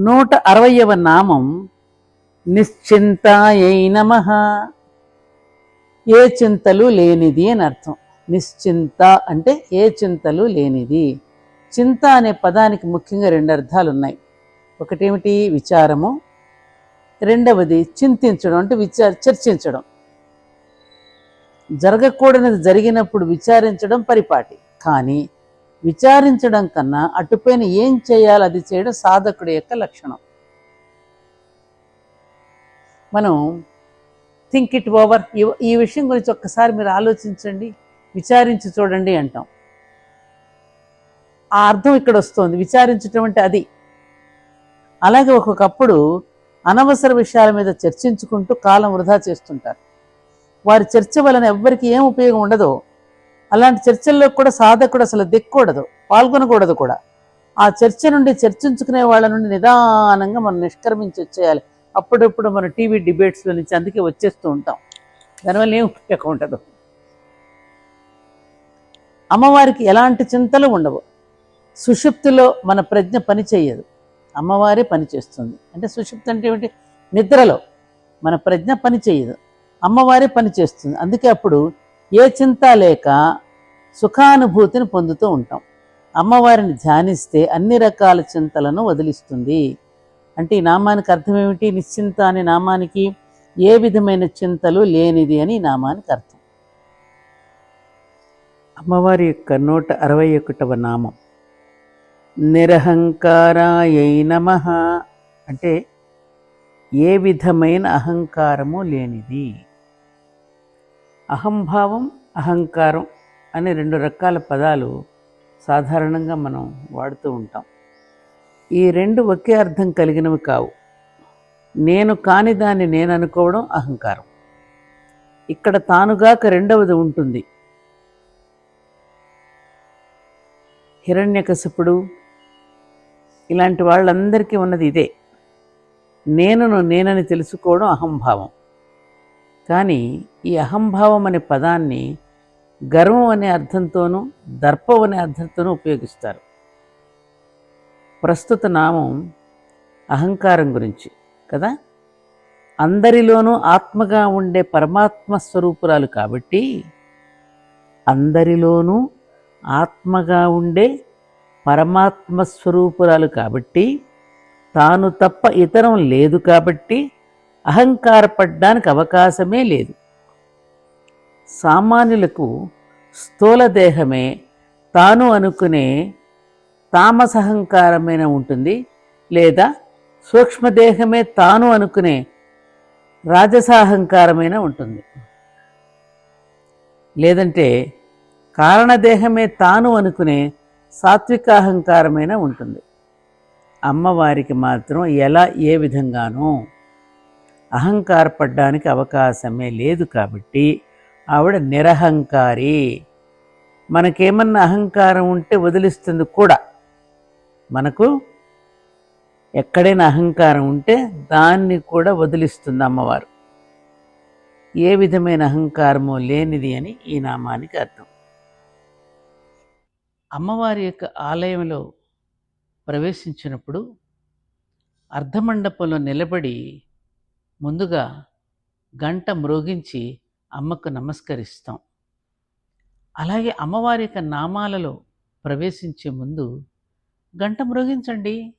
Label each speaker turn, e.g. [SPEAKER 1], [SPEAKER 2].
[SPEAKER 1] నూట అరవయవ నామం నిశ్చింతాయై నమ. ఏ చింతలు లేనిది అని అర్థం. నిశ్చింత అంటే ఏ చింతలు లేనిది. చింత అనే పదానికి ముఖ్యంగా రెండు అర్థాలు ఉన్నాయి ఒకటేమిటి? విచారము. రెండవది చింతించడం అంటే విచార చర్చించడం. జరగకూడనిది జరిగినప్పుడు విచారించడం పరిపాటి. కానీ విచారించడం కన్నా అటుపైన ఏం చేయాలి అది చేయడం సాధకుడి యొక్క లక్షణం. మనం థింక్ ఇట్ ఓవర్. ఈ విషయం గురించి ఒక్కసారి మీరు ఆలోచించండి విచారించి చూడండి అంటాం. ఆ అర్థం ఇక్కడ వస్తుంది విచారించటం అంటే అది. అలాగే ఒక్కొక్కప్పుడు అనవసర విషయాల మీద చర్చించుకుంటూ కాలం వృధా చేస్తుంటారు. వారి చర్చ వలన ఎవ్వరికి ఏం ఉపయోగం ఉండదో అలాంటి చర్చల్లో కూడా సాధకుడు అసలు దిక్కకూడదు పాల్గొనకూడదు కూడా. ఆ చర్చ నుండి చర్చించుకునే వాళ్ళ నుండి నిదానంగా మనం నిష్క్రమించి వచ్చేయాలి. అప్పుడప్పుడు మన టీవీ డిబేట్స్లో నుంచి అందుకే వచ్చేస్తూ ఉంటాం. దానివల్ల ఏం ఉపయోగం ఉండదు. అమ్మవారికి ఎలాంటి చింతలు ఉండవు. సుషుప్తిలో మన ప్రజ్ఞ పని చేయదు. అమ్మవారే పనిచేస్తుంది అంటే సుషుప్తి అంటే ఏమిటి? నిద్రలో మన ప్రజ్ఞ పని చేయదు. అమ్మవారే పనిచేస్తుంది అందుకే అప్పుడు ఏ చింత లేక సుఖానుభూతిని పొందుతూ ఉంటాం. అమ్మవారిని ధ్యానిస్తే అన్ని రకాల చింతలను వదిలిస్తుంది. అంటే ఈ నామానికి అర్థం ఏమిటి? నిశ్చింత అనే నామానికి ఏ విధమైన చింతలు లేనిది అని ఈ నామానికి అర్థం. అమ్మవారి యొక్క నూట అరవై ఒకటవ నామం. నిరహంకారాయై నమ. అంటే ఏ విధమైన అహంకారము లేనిది. అహంభావం అహంకారం అనే రెండు రకాల పదాలు సాధారణంగా మనం వాడుతూ ఉంటాం. ఈ రెండు ఒకే అర్థం కలిగినవి కావు. నేను కాని దాన్ని నేను అనుకోవడం అహంకారం. ఇక్కడ తానుగాక రెండవది ఉంటుంది. హిరణ్యకశిపుడు ఇలాంటి వాళ్ళందరికీ ఉన్నది ఇదే. నేనును నేనని తెలుసుకోవడం అహంభావం. కానీ ఈ అహంభావం అనే పదాన్ని గర్వం అనే అర్థంతోనూ దర్పం అనే అర్థంతోనూ ఉపయోగిస్తారు. ప్రస్తుత నామం అహంకారం గురించి కదా? అందరిలోనూ ఆత్మగా ఉండే పరమాత్మ స్వరూపురాలు కాబట్టి అందరిలోనూ ఆత్మగా ఉండే పరమాత్మ స్వరూపురాలు కాబట్టి తాను తప్ప ఇతరం లేదు కాబట్టి అహంకారపడ్డానికి అవకాశమే లేదు. సామాన్యులకు స్థూల దేహమే. తాను అనుకునే తామసహంకారమైన ఉంటుంది. లేదా సూక్ష్మదేహమే తాను అనుకునే రాజసాహంకారమైన ఉంటుంది. లేదంటే కారణదేహమే తాను అనుకునే సాత్వికాహంకారమైన ఉంటుంది. అమ్మవారికి మాత్రం ఎలా ఏ విధంగానూ అహంకారపడ్డానికి అవకాశమే లేదు కాబట్టి ఆవిడ నిరహంకారి. మనకేమన్నా అహంకారం ఉంటే వదిలిస్తుంది కూడా. మనకు ఎక్కడైనా అహంకారం ఉంటే దాన్ని కూడా వదిలిస్తుంది అమ్మవారు. ఏ విధమైన అహంకారమో లేనిది అని ఈ నామానికి అర్థం. అమ్మవారి యొక్క ఆలయంలో ప్రవేశించినప్పుడు అర్ధమండపంలో నిలబడి ముందుగా గంట మ్రోగించి అమ్మకు నమస్కరిస్తాం. అలాగే అమ్మవారి యొక్క నామాలలో ప్రవేశించే ముందు గంట మృగించండి.